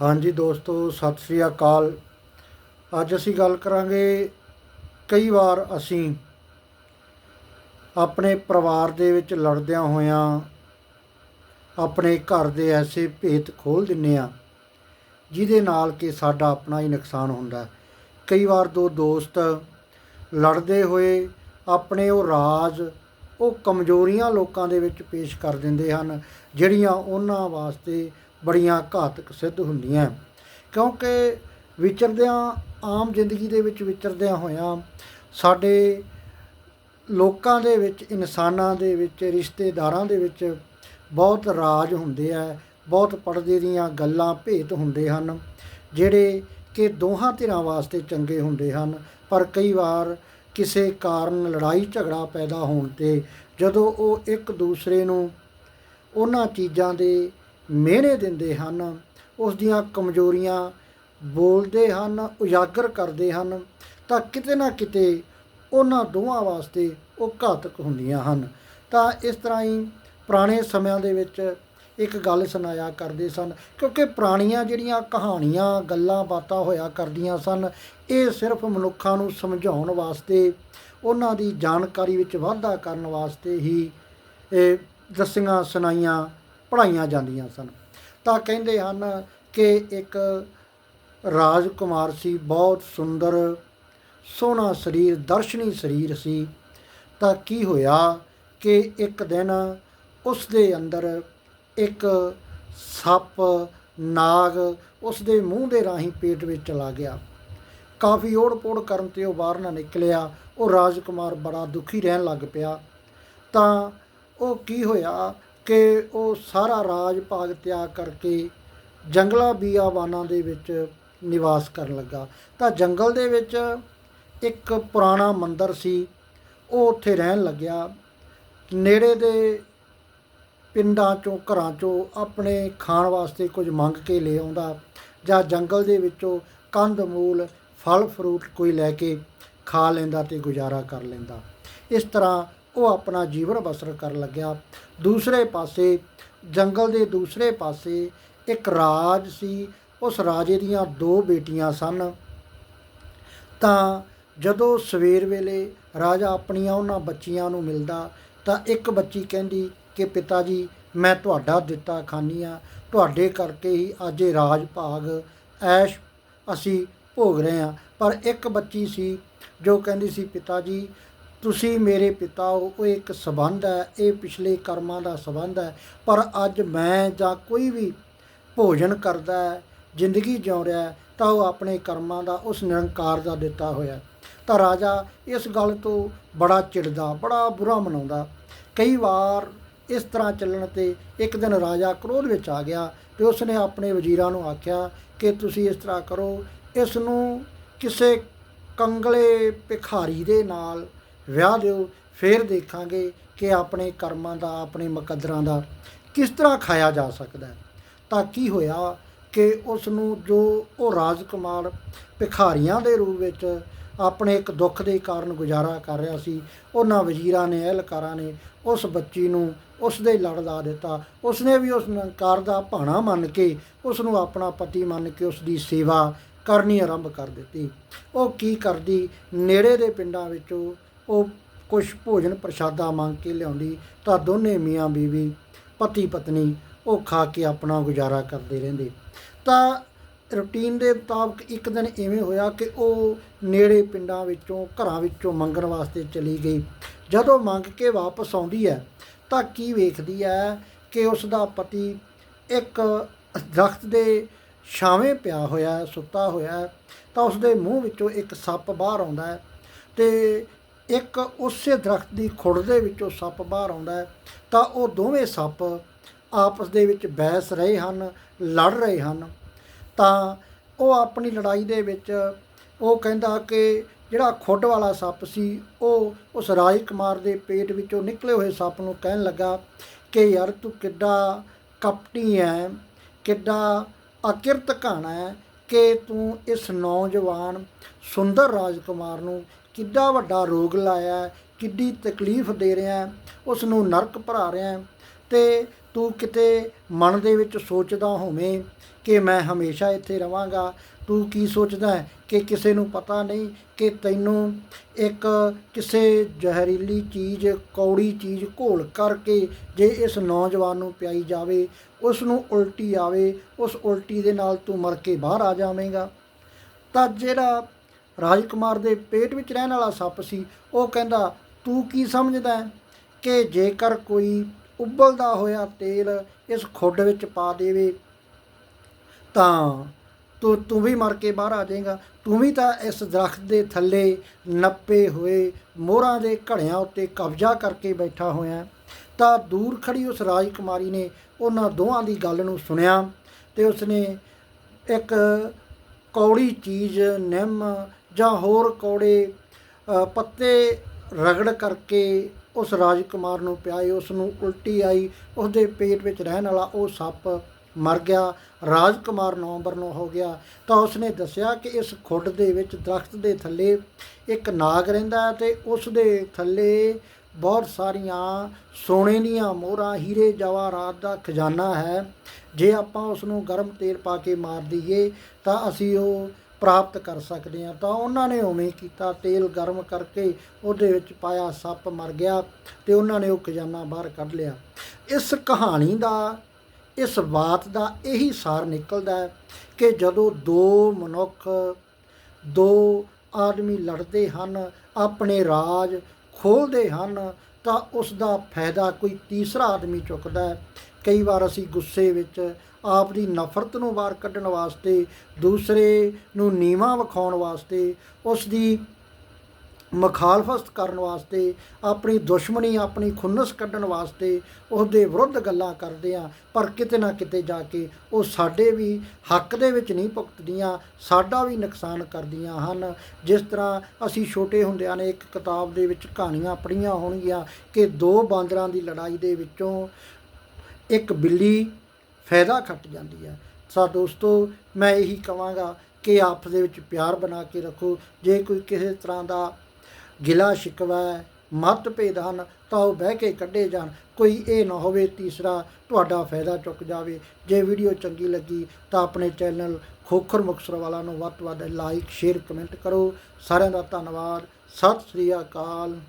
ਹਾਂਜੀ ਦੋਸਤੋ, ਸਤਿ ਸ੍ਰੀ ਅਕਾਲ। ਅੱਜ ਅਸੀਂ ਗੱਲ ਕਰਾਂਗੇ, ਕਈ ਵਾਰ ਅਸੀਂ ਆਪਣੇ ਪਰਿਵਾਰ ਦੇ ਵਿੱਚ ਲੜਦਿਆਂ ਹੋਇਆਂ ਆਪਣੇ ਘਰ ਦੇ ਐਸੇ ਭੇਤ ਖੋਲ ਦਿੰਨੇ ਆ ਜਿਹਦੇ ਨਾਲ ਕਿ ਸਾਡਾ ਆਪਣਾ ਹੀ ਨੁਕਸਾਨ ਹੁੰਦਾ ਕਈ ਵਾਰ ਦੋ ਦੋਸਤ ਲੜਦੇ ਹੋਏ ਆਪਣੇ ਉਹ ਰਾਜ਼ ਉਹ ਕਮਜ਼ੋਰੀਆਂ ਲੋਕਾਂ ਦੇ ਵਿੱਚ ਪੇਸ਼ ਕਰ ਦਿੰਦੇ ਹਨ, ਜਿਹੜੀਆਂ ਉਹਨਾਂ ਵਾਸਤੇ ਬੜੀਆਂ ਘਾਤਕ ਸਿੱਧ ਹੁੰਦੀਆਂ। ਕਿਉਂਕਿ ਵਿਚਰਦਿਆਂ, ਆਮ ਜ਼ਿੰਦਗੀ ਦੇ ਵਿੱਚ ਵਿਚਰਦਿਆਂ ਹੋਇਆਂ ਸਾਡੇ ਲੋਕਾਂ ਦੇ ਵਿੱਚ, ਇਨਸਾਨਾਂ ਦੇ ਵਿੱਚ, ਰਿਸ਼ਤੇਦਾਰਾਂ ਦੇ ਵਿੱਚ ਬਹੁਤ ਰਾਜ ਹੁੰਦੇ ਆ, ਬਹੁਤ ਪਰਦੇ ਦੀਆਂ ਗੱਲਾਂ ਭੇਤ ਹੁੰਦੇ ਹਨ, ਜਿਹੜੇ ਕਿ ਦੋਹਾਂ ਧਿਰਾਂ ਵਾਸਤੇ ਚੰਗੇ ਹੁੰਦੇ ਹਨ, ਪਰ ਕਈ ਵਾਰ ਕਿਸੇ ਕਾਰਨ ਲੜਾਈ ਝਗੜਾ ਪੈਦਾ ਹੋਣ ਤੇ ਜਦੋਂ ਉਹ ਇੱਕ ਦੂਸਰੇ ਨੂੰ ਉਹਨਾਂ ਚੀਜ਼ਾਂ ਦੇ ਮਿਹਣੇ ਦਿੰਦੇ ਹਨ, ਉਸ ਦੀਆਂ ਕਮਜ਼ੋਰੀਆਂ ਬੋਲਦੇ ਹਨ, ਉਜਾਗਰ ਕਰਦੇ ਹਨ, ਤਾਂ ਕਿਤੇ ਨਾ ਕਿਤੇ ਉਹਨਾਂ ਦੋਵਾਂ ਵਾਸਤੇ ਉਹ ਘਾਤਕ ਹੁੰਦੀਆਂ ਹਨ। ਤਾਂ ਇਸ ਤਰ੍ਹਾਂ ਹੀ ਪੁਰਾਣੇ ਸਮਿਆਂ ਦੇ ਵਿੱਚ ਇੱਕ ਗੱਲ ਸੁਣਾਇਆ ਕਰਦੇ ਸਨ, ਕਿਉਂਕਿ ਪੁਰਾਣੀਆਂ ਜਿਹੜੀਆਂ ਕਹਾਣੀਆਂ, ਗੱਲਾਂ ਬਾਤਾਂ ਹੋਇਆ ਕਰਦੀਆਂ ਸਨ, ਇਹ ਸਿਰਫ ਮਨੁੱਖਾਂ ਨੂੰ ਸਮਝਾਉਣ ਵਾਸਤੇ, ਉਹਨਾਂ ਦੀ ਜਾਣਕਾਰੀ ਵਿੱਚ ਵਾਧਾ ਕਰਨ ਵਾਸਤੇ ਹੀ, ਇਹ ਦੱਸੀਆਂ, ਸੁਣਾਈਆਂ ਪੜਾਈਆਂ ਜਾਂਦੀਆਂ ਸਨ। ਤਾਂ ਕਹਿੰਦੇ ਹਨ ਕਿ ਇੱਕ ਰਾਜਕੁਮਾਰ ਸੀ, ਬਹੁਤ ਸੁੰਦਰ, ਸੋਹਣਾ ਸਰੀਰ, ਦਰਸ਼ਨੀ ਸਰੀਰ ਸੀ। ਤਾਂ ਕੀ ਹੋਇਆ ਕਿ ਇੱਕ ਦਿਨ ਉਸ ਦੇ ਅੰਦਰ ਇੱਕ ਸੱਪ, ਨਾਗ ਉਸ ਦੇ ਮੂੰਹ ਦੇ ਰਾਹੀਂ ਪੇਟ ਵਿੱਚ ਚਲਾ ਗਿਆ। ਕਾਫੀ ਓੜ-ਪੋੜ ਕਰਨ ਤੇ ਉਹ ਬਾਹਰ ਨਾ ਨਿਕਲਿਆ। ਉਹ ਰਾਜਕੁਮਾਰ ਬੜਾ ਦੁਖੀ ਰਹਿਣ ਲੱਗ ਪਿਆ। ਤਾਂ ਉਹ ਕੀ ਹੋਇਆ ਕਿ ਉਹ ਸਾਰਾ ਰਾਜ ਭਾਗ ਤਿਆਗ ਕਰਕੇ ਜੰਗਲਾਂ ਬੀਆਵਾਨਾਂ ਦੇ ਵਿੱਚ ਨਿਵਾਸ ਕਰਨ ਲੱਗਾ। ਤਾਂ ਜੰਗਲ ਦੇ ਵਿੱਚ ਇੱਕ ਪੁਰਾਣਾ ਮੰਦਰ ਸੀ। ਉਹ ਉੱਥੇ ਰਹਿਣ ਲੱਗਿਆ। ਨੇੜੇ ਦੇ ਪਿੰਡਾਂ ਚੋਂ, ਘਰਾਂ ਚੋਂ ਆਪਣੇ ਖਾਣ ਵਾਸਤੇ ਕੁਝ ਮੰਗ ਕੇ ਲੈ ਆਉਂਦਾ, ਜਾਂ ਜੰਗਲ ਦੇ ਵਿੱਚੋਂ ਕੰਦ, ਮੂਲ, ਫਲ, ਫਰੂਟ ਕੋਈ ਲੈ ਕੇ ਖਾ ਲੈਂਦਾ ਤੇ ਗੁਜ਼ਾਰਾ ਕਰ ਲੈਂਦਾ। ਇਸ ਤਰ੍ਹਾਂ ਉਹ ਆਪਣਾ ਜੀਵਨ ਬਸਰ ਕਰਨ ਲੱਗਿਆ। ਦੂਸਰੇ ਪਾਸੇ, ਜੰਗਲ ਦੇ ਦੂਸਰੇ ਪਾਸੇ ਇੱਕ ਰਾਜ ਸੀ। ਉਸ ਰਾਜੇ ਦੀਆਂ ਦੋ ਬੇਟੀਆਂ ਸਨ। ਤਾਂ ਜਦੋਂ ਸਵੇਰ ਵੇਲੇ ਰਾਜਾ ਆਪਣੀਆਂ ਉਹਨਾਂ ਬੱਚੀਆਂ ਨੂੰ ਮਿਲਦਾ, ਤਾਂ ਇੱਕ ਬੱਚੀ ਕਹਿੰਦੀ ਕਿ ਪਿਤਾ ਜੀ, ਮੈਂ ਤੁਹਾਡਾ ਦਿੱਤਾ ਖਾਨੀ ਆ ਤੁਹਾਡੇ ਕਰਕੇ ਹੀ ਅੱਜ ਇਹ ਰਾਜ ਭਾਗ, ਐਸ਼ ਅਸੀਂ ਭੋਗ ਰਹੇ ਹਾਂ। ਪਰ ਇੱਕ ਬੱਚੀ ਸੀ, ਜੋ ਕਹਿੰਦੀ ਸੀ, ਪਿਤਾ ਜੀ, ਤੁਸੀਂ ਮੇਰੇ ਪਿਤਾ ਹੋ ਉਹ ਇੱਕ ਸਬੰਧ ਹੈ। ਇਹ ਪਿਛਲੇ ਕਰਮਾਂ ਦਾ ਸਬੰਧ ਹੈ। ਪਰ ਅੱਜ ਮੈਂ ਜਾਂ ਕੋਈ ਵੀ ਭੋਜਨ ਕਰਦਾ ਹੈ, ਜ਼ਿੰਦਗੀ ਜਿਉ ਰਿਹਾ ਤਾਂ ਉਹ ਆਪਣੇ ਕਰਮਾਂ ਦਾ, ਉਸ ਨਿਰੰਕਾਰ ਦਾ ਦਿੱਤਾ ਹੋਇਆ ਤਾਂ ਰਾਜਾ ਇਸ ਗੱਲ ਤੋਂ ਬੜਾ ਚਿੜਦਾ, ਬੜਾ ਬੁਰਾ ਮਨਾਉਂਦਾ। ਕਈ ਵਾਰ ਇਸ ਤਰ੍ਹਾਂ ਚੱਲਣ ਤੇ ਇੱਕ ਦਿਨ ਰਾਜਾ ਕ੍ਰੋਧ ਵਿੱਚ ਆ ਗਿਆ ਤੇ ਉਸਨੇ ਆਪਣੇ ਵਜ਼ੀਰਾਂ ਨੂੰ ਆਖਿਆ ਕਿ ਤੁਸੀਂ ਇਸ ਤਰ੍ਹਾਂ ਕਰੋ ਇਸ ਨੂੰ ਕਿਸੇ ਕੰਗਲੇ ਭਿਖਾਰੀ ਦੇ ਨਾਲ ਵਿਆਹ ਦਿਓ, ਫਿਰ ਦੇਖਾਂਗੇ ਕਿ ਆਪਣੇ ਕਰਮਾਂ ਦਾ, ਆਪਣੇ ਮੁਕੱਦਰਾਂ ਦਾ ਕਿਸ ਤਰ੍ਹਾਂ ਖਾਇਆ ਜਾ ਸਕਦਾ ਹੈ। ਤਾਂ ਕੀ ਹੋਇਆ ਕਿ ਉਸ ਨੂੰ ਜੋ ਉਹ ਰਾਜਕੁਮਾਰ ਭਿਖਾਰੀਆਂ ਦੇ ਰੂਪ ਵਿੱਚ ਆਪਣੇ ਇੱਕ ਦੁੱਖ ਦੇ ਕਾਰਨ ਗੁਜ਼ਾਰਾ ਕਰ ਰਿਹਾ ਸੀ। ਉਹਨਾਂ ਵਜ਼ੀਰਾਂ ਨੇ, ਅਹਿਲਕਾਰਾਂ ਨੇ ਉਸ ਬੱਚੀ ਨੂੰ ਉਸ ਦੇ ਲੜ ਲਾ ਦਿੱਤਾ। ਉਸਨੇ ਵੀ ਉਸ ਨਿਰੰਕਾਰ ਦਾ ਭਾਣਾ ਮੰਨ ਕੇ ਉਸ ਨੂੰ ਆਪਣਾ ਪਤੀ ਮੰਨ ਕੇ ਉਸ ਦੀ ਸੇਵਾ ਕਰਨੀ ਆਰੰਭ ਕਰ ਦਿੱਤੀ। ਉਹ ਕੀ ਕਰਦੀ? ਨੇੜੇ ਦੇ ਪਿੰਡਾਂ ਵਿੱਚੋਂ ਉਹ ਕੁਝ ਭੋਜਨ ਪ੍ਰਸ਼ਾਦਾ ਮੰਗ ਕੇ ਲਿਆਉਂਦੀ ਤਾਂ ਦੋਨੇ ਮੀਆਂ ਬੀਵੀ ਪਤੀ ਪਤਨੀ ਉਹ ਖਾ ਕੇ ਆਪਣਾ ਗੁਜ਼ਾਰਾ ਕਰਦੇ ਰਹਿੰਦੇ। ਤਾਂ ਰੁਟੀਨ ਦੇ ਮੁਤਾਬਕ ਇੱਕ ਦਿਨ ਇਵੇਂ ਹੋਇਆ ਕਿ ਉਹ ਨੇੜੇ ਪਿੰਡਾਂ ਵਿੱਚੋਂ, ਘਰਾਂ ਵਿੱਚੋਂ ਮੰਗਣ ਵਾਸਤੇ ਚਲੀ ਗਈ। ਜਦੋਂ ਮੰਗ ਕੇ ਵਾਪਸ ਆਉਂਦੀ ਹੈ, ਤਾਂ ਕੀ ਵੇਖਦੀ ਹੈ ਕਿ ਉਸ ਦਾ ਪਤੀ ਇੱਕ ਦਰਖਤ ਦੇ ਛਾਵੇਂ ਪਿਆ ਹੋਇਆ ਸੁੱਤਾ ਹੋਇਆ ਤਾਂ ਉਸ ਦੇ ਮੂੰਹ ਵਿੱਚੋਂ ਇੱਕ ਸੱਪ ਬਾਹਰ ਆਉਂਦਾ ਹੈ ਤੇ ਇੱਕ ਉਸੇ ਦਰਖਤ ਦੀ ਖੁੜ ਦੇ ਵਿੱਚੋਂ ਸੱਪ ਬਾਹਰ ਆਉਂਦਾ ਹੈ, ਤਾਂ ਉਹ ਦੋਵੇਂ ਸੱਪ ਆਪਸ ਦੇ ਵਿੱਚ ਬਹਿਸ ਰਹੇ ਹਨ, ਲੜ ਰਹੇ ਹਨ। ਤਾਂ ਉਹ ਆਪਣੀ ਲੜਾਈ ਦੇ ਵਿੱਚ ਉਹ ਕਹਿੰਦਾ ਕਿ ਜਿਹੜਾ ਖੁੱਡ ਵਾਲਾ ਸੱਪ ਸੀ ਉਹ ਉਸ ਰਾਜਕੁਮਾਰ ਦੇ ਪੇਟ ਵਿੱਚੋਂ ਨਿਕਲੇ ਹੋਏ ਸੱਪ ਨੂੰ ਕਹਿਣ ਲੱਗਾ ਕਿ ਯਾਰ ਤੂੰ ਕਿੱਡਾ ਕਪਟੀ ਹੈ ਕਿੱਡਾ ਅਕਿਰਤ ਘਾਣਾ ਹੈ ਕਿ ਤੂੰ ਇਸ ਨੌਜਵਾਨ ਸੁੰਦਰ ਰਾਜਕੁਮਾਰ ਨੂੰ ਕਿੱਡਾ ਵੱਡਾ ਰੋਗ ਲਾਇਆ ਕਿੱਡੀ ਤਕਲੀਫ ਦੇ ਰਿਹਾ ਹੈ, ਉਸ ਨੂੰ ਨਰਕ ਭਰਾ ਰਿਹਾ ਹੈ ਤੇ ਤੂੰ ਕਿਤੇ ਮਨ ਦੇ ਵਿੱਚ ਸੋਚਦਾ ਹੋਵੇਂ ਕਿ ਮੈਂ ਹਮੇਸ਼ਾ ਇੱਥੇ ਰਵਾਂਗਾ, ਤੂੰ ਕੀ ਸੋਚਦਾ ਕਿ ਕਿਸੇ ਨੂੰ ਪਤਾ ਨਹੀਂ ਕਿ ਤੈਨੂੰ ਇੱਕ ਕਿਸੇ ਜ਼ਹਿਰੀਲੀ ਚੀਜ਼, ਕੌੜੀ ਚੀਜ਼ ਘੋਲ ਕਰਕੇ ਜੇ ਇਸ ਨੌਜਵਾਨ ਨੂੰ ਪਿਆਈ ਜਾਵੇ, ਉਸ ਨੂੰ ਉਲਟੀ ਆਵੇ, ਉਸ ਉਲਟੀ ਦੇ ਨਾਲ ਤੂੰ ਮਰ ਕੇ ਬਾਹਰ ਆ ਜਾਵੇਂਗਾ। ਤਾਂ ਜਿਹੜਾ ਰਾਜਕੁਮਾਰ ਦੇ ਪੇਟ ਵਿੱਚ ਰਹਿਣ ਵਾਲਾ ਸੱਪ ਸੀ, ਉਹ ਕਹਿੰਦਾ, ਤੂੰ ਕੀ ਸਮਝਦਾ ਕਿ ਜੇਕਰ ਕੋਈ ਉਬਲਦਾ ਹੋਇਆ ਤੇਲ ਇਸ ਖੁੱਡ ਵਿੱਚ ਪਾ ਦੇਵੇ, ਤਾਂ ਤੂੰ ਤੂੰ ਵੀ ਮਰ ਕੇ ਬਾਹਰ ਆ ਜਾਏਗਾ। ਤੂੰ ਵੀ ਤਾਂ ਇਸ ਦਰਖਤ ਦੇ ਥੱਲੇ ਨੱਪੇ ਹੋਏ ਮੋਹਰਾਂ ਦੇ ਘੜਿਆਂ ਉੱਤੇ ਕਬਜ਼ਾ ਕਰਕੇ ਬੈਠਾ ਹੋਇਆ ਤਾਂ ਦੂਰ ਖੜੀ ਉਸ ਰਾਜਕੁਮਾਰੀ ਨੇ ਉਹਨਾਂ ਦੋਹਾਂ ਦੀ ਗੱਲ ਨੂੰ ਸੁਣਿਆ ਤੇ ਉਸਨੇ ਇੱਕ ਕੌੜੀ ਚੀਜ਼, ਨਿੰਮ ਜਾਂ ਹੋਰ ਕੌੜੇ ਪੱਤੇ ਰਗੜ ਕਰਕੇ ਉਸ ਰਾਜਕੁਮਾਰ ਨੂੰ ਪਿਆਏ, ਉਸ ਨੂੰ ਉਲਟੀ ਆਈ ਉਸ ਦੇ ਪੇਟ ਵਿੱਚ ਰਹਿਣ ਵਾਲਾ ਉਹ ਸੱਪ ਮਰ ਗਿਆ, ਰਾਜਕੁਮਾਰ ਨਵੰਬਰ ਨੂੰ ਹੋ ਗਿਆ। ਤਾਂ ਉਸਨੇ ਦੱਸਿਆ ਕਿ ਇਸ ਖੁੱਡ ਦੇ ਵਿੱਚ ਦਰਖਤ ਦੇ ਥੱਲੇ ਇੱਕ ਨਾਗ ਰਹਿੰਦਾ ਹੈ ਤੇ ਉਸ ਦੇ ਥੱਲੇ ਬਹੁਤ ਸਾਰੀਆਂ ਸੋਨੇ ਦੀਆਂ ਮੋਹਰਾਂ, ਹੀਰੇ ਜਵਾਹਰਾਤ ਦਾ ਖਜ਼ਾਨਾ ਹੈ। ਜੇ ਆਪਾਂ ਉਸ ਨੂੰ ਗਰਮ ਤੇਲ ਪਾ ਕੇ ਮਾਰ ਦਈਏ, ਤਾਂ ਅਸੀਂ ਉਹ ਪ੍ਰਾਪਤ ਕਰ ਸਕਦੇ ਹਾਂ, ਤਾਂ ਉਹਨਾਂ ਨੇ ਉਵੇਂ ਕੀਤਾ, ਤੇਲ ਗਰਮ ਕਰਕੇ ਉਹਦੇ ਵਿੱਚ ਪਾਇਆ, ਸੱਪ ਮਰ ਗਿਆ ਤੇ ਉਹਨਾਂ ਨੇ ਉਹ ਖਜ਼ਾਨਾ ਬਾਹਰ ਕੱਢ ਲਿਆ। ਇਸ ਕਹਾਣੀ ਦਾ, ਇਸ ਬਾਤ ਦਾ ਇਹੀ ਸਾਰ ਨਿਕਲਦਾ ਹੈ ਕਿ ਜਦੋਂ ਦੋ ਮਨੁੱਖ, ਦੋ ਆਦਮੀ ਲੜਦੇ ਹਨ, ਆਪਣੇ ਰਾਜ ਖੋਲਦੇ ਹਨ, ਤਾਂ ਉਸ ਦਾ ਫਾਇਦਾ ਕੋਈ ਤੀਸਰਾ ਆਦਮੀ ਚੁੱਕਦਾ ਹੈ। ਕਈ ਵਾਰ ਅਸੀਂ ਗੁੱਸੇ ਵਿੱਚ ਆਪ ਦੀ ਨਫ਼ਰਤ ਨੂੰ ਬਾਹਰ ਕੱਢਣ ਵਾਸਤੇ, ਦੂਸਰੇ ਨੂੰ ਨੀਵਾਂ ਵਿਖਾਉਣ ਵਾਸਤੇ ਉਸ ਦੀ ਮੁਖਾਲਫਤ ਕਰਨ ਵਾਸਤੇ, ਆਪਣੀ ਦੁਸ਼ਮਣੀ, ਆਪਣੀ ਖੁੰਨਸ ਕੱਢਣ ਵਾਸਤੇ ਉਸ ਦੇ ਵਿਰੁੱਧ ਗੱਲਾਂ ਕਰਦੇ ਆ ਪਰ ਕਿਤੇ ਨਾ ਕਿਤੇ ਜਾ ਕੇ ਉਹ ਸਾਡੇ ਵੀ ਹੱਕ ਦੇ ਵਿੱਚ ਨਹੀਂ ਭੁਗਤਦੀਆਂ, ਸਾਡਾ ਵੀ ਨੁਕਸਾਨ ਕਰਦੀਆਂ ਹਨ। ਜਿਸ ਤਰ੍ਹਾਂ ਅਸੀਂ ਛੋਟੇ ਹੁੰਦਿਆਂ ਨੇ ਇੱਕ ਕਿਤਾਬ ਦੇ ਵਿੱਚ ਕਹਾਣੀਆਂ ਪੜ੍ਹੀਆਂ ਹੋਣਗੀਆਂ ਕਿ ਦੋ ਬਾਂਦਰਾਂ ਦੀ ਲੜਾਈ ਦੇ ਵਿੱਚੋਂ ਇੱਕ ਬਿੱਲੀ ਫਾਇਦਾ ਖੱਟ ਜਾਂਦੀ ਹੈ। ਸਾ ਦੋਸਤੋ, ਮੈਂ ਇਹੀ ਕਹਾਂਗਾ ਕਿ ਆਪਸ ਦੇ ਵਿੱਚ ਪਿਆਰ ਬਣਾ ਕੇ ਰੱਖੋ। ਜੇ ਕੋਈ ਕਿਸੇ ਤਰ੍ਹਾਂ ਦਾ ਗਿਲਾ ਸ਼ਿਕਵਾ ਮਤਭੇਦ ਹਨ, ਤਾਂ ਉਹ ਬਹਿ ਕੇ ਕੱਢੇ ਜਾਣ। ਕੋਈ ਇਹ ਨਾ ਹੋਵੇ ਤੀਸਰਾ ਤੁਹਾਡਾ ਫਾਇਦਾ ਚੁੱਕ ਜਾਵੇ। ਜੇ ਵੀਡੀਓ ਚੰਗੀ ਲੱਗੀ ਤਾਂ ਆਪਣੇ ਚੈਨਲ ਖੋਖਰ ਮੁਕਸਰ ਵਾਲਾ ਨੂੰ ਵੱਧ ਤੋਂ ਵੱਧ ਲਾਈਕ, ਸ਼ੇਅਰ, ਕਮੈਂਟ ਕਰੋ। ਸਾਰਿਆਂ ਦਾ ਧੰਨਵਾਦ। ਸਤਿ ਸ੍ਰੀ ਅਕਾਲ।